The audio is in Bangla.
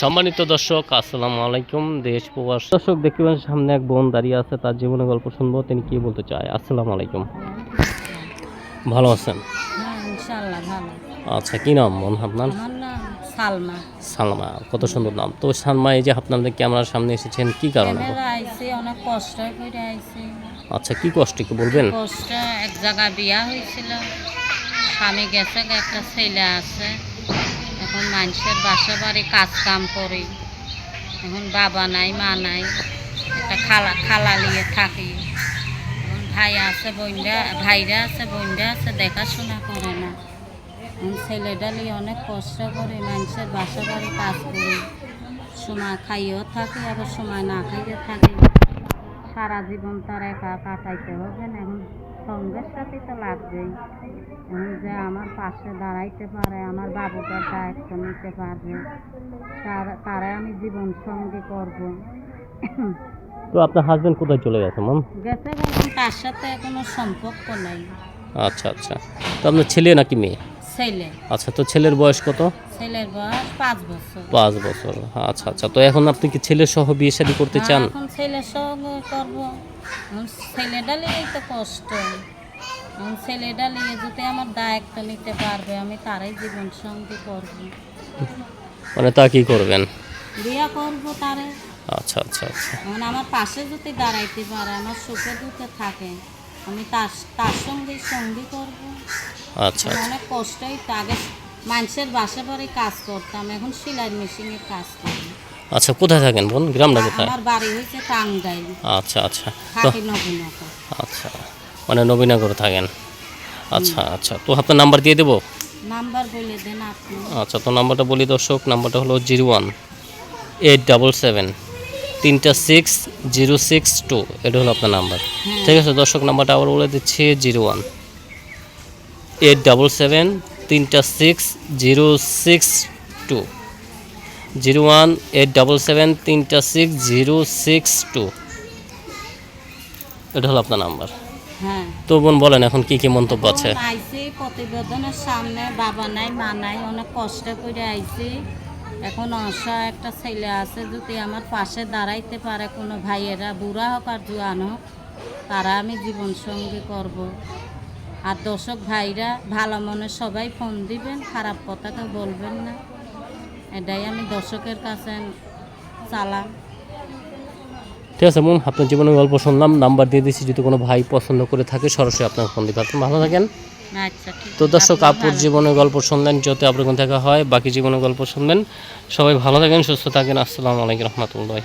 সম্মানিত দর্শক আসসালামু আলাইকুম। দেশ প্রবাস দর্শক দেখতে পাচ্ছেন সামনে এক বোন দাঁড়িয়ে আছে তার জীবনের গল্প শুনব তিনি কি বলতে চায়? আসসালামু আলাইকুম। ভালো আছেন? হ্যাঁ আচ্ছা কি নাম বোন আপনার? সালমা। সালমা কত সুন্দর নাম। তো সালমা এই যে আপনাদের ক্যামেরার সামনে এসেছেন কি কারণে? অনেক কষ্ট করে আইছে। আচ্ছা কি কষ্ট কি বলবেন? কষ্ট এক জায়গা বিয়া হয়েছিল। স্বামী গেছে একটা ছেলে আছে। এখন মানুষের বাসা বাড়ি, কাজ কাম করে। এখন বাবা নাই, মা নাই, একটা খালা খালা নিয়ে থাকি। এখন ভাই আছে, বোনরা, ভাইরা আছে, বোনরা আছে, দেখাশোনা করে না। এখন ছেলেটা নিয়ে অনেক কষ্ট করে, মানুষের বাসা বাড়ি, কাজ করি। সময় খাইয়েও থাকি, আবার সময় না খাইয়ে থাকি। সারা জীবন তার একা কাটাইতে হবে না। এখন সঙ্গের সাথে তো লাগবেই। যে আমার পাশে দাঁড়াইতে পারে আমার বাবুটার দায়িত্ব নিতে পারবে। তার তারা আমি জীবন সঙ্গী করব। তো আপনার হাজবেন্ড কোথায় চলে গেছে মন গেছে বলুন তার সাথে কোনো সম্পর্ক নাই। আচ্ছা আচ্ছা। তো আপনার ছেলে নাকি মেয়ে? ছেলে। আচ্ছা তো ছেলের বয়স কত? ছেলের বয়স পাঁচ বছর। পাঁচ বছর আচ্ছা আচ্ছা। তো এখন আপনি কি ছেলের সহ বিয়ে শাদী করতে চান? এখন ছেলের সঙ্গে করব ছেলেটা নিয়েই তো কষ্ট। ছেলেটা নিয়ে যদি আমার দায়িত্ব নিতে পারবে আমি তারাই জীবন সঙ্গী করব। মানে তা কি করবেন? বিয়া করব তারে। আচ্ছা আচ্ছা আচ্ছা। এখন আমার পাশে যদি দাঁড়াইতে পারে আমার সুখে দুঃখে থাকে আমি তার তার সঙ্গেই সঙ্গী করব। আচ্ছা আচ্ছা। অনেক কষ্টই আগে মানুষের বাসা বাড়ি কাজ করতাম এখন সেলাই মেশিনের কাজ করি। আচ্ছা কোথায় থাকেন বোন? গ্রামটা কোথায়? আমার বাড়ি হয়েছে টাঙ্গাইল। আচ্ছা আচ্ছা। থাকি নবীনগর। আচ্ছা মানে নবীনগরে থাকেন। আচ্ছা আচ্ছা। তো আপনার নাম্বার দিয়ে দেবো? নাম্বার বলে দেন আপনি। আচ্ছা তো নাম্বারটা বলি দর্শক নাম্বারটা হলো zero one eight double seven তিনটা সিক্স জিরো সিক্স টু। এটা হলো আপনার নাম্বার। হ্যাঁ। ঠিক আছে দর্শক নাম্বারটা আবার বলে দিচ্ছি zero one eight double seven তিনটা six zero six two zero one eight double seven তিনটা সিক্স জিরো সিক্স টু এটা হলো আপনার নাম্বার হ্যাঁ। তো বোন বলেন এখন কি কি মন্তব্য আছে? আইছি প্রতিবেদনের সামনে বাবা নাই মা নাই অনেক কষ্ট করে আইছি। এখন অসহায় একটা ছেলে আছে যদি আমার পাশে দাঁড়াইতে পারে কোনো ভাইয়েরা বুড়া হোক আর জোয়ান হোক তারা আমি জীবন সঙ্গী করব। আর দর্শক ভাইরা ভালো মনে সবাই ফোন দিবেন খারাপ কথা কেউ বলবেন না। এটাই আমি দর্শকের কাছে চালাম ঠিক আছে বোন আপনার জীবনের গল্প শুনলাম নাম্বার দিয়ে দিচ্ছি যদি কোনো ভাই পছন্দ করে থাকে সরাসরি আপনার ফোন দিতে পারবেন। ভালো থাকেন। আচ্ছা তো দর্শক আপুর জীবনের গল্প শুনলেন যত আপনার দেখা হয় বাকি জীবনের গল্প শুনবেন। সবাই ভালো থাকেন সুস্থ থাকেন। আসসালামু আলাইকুম রহমতুল্লাহ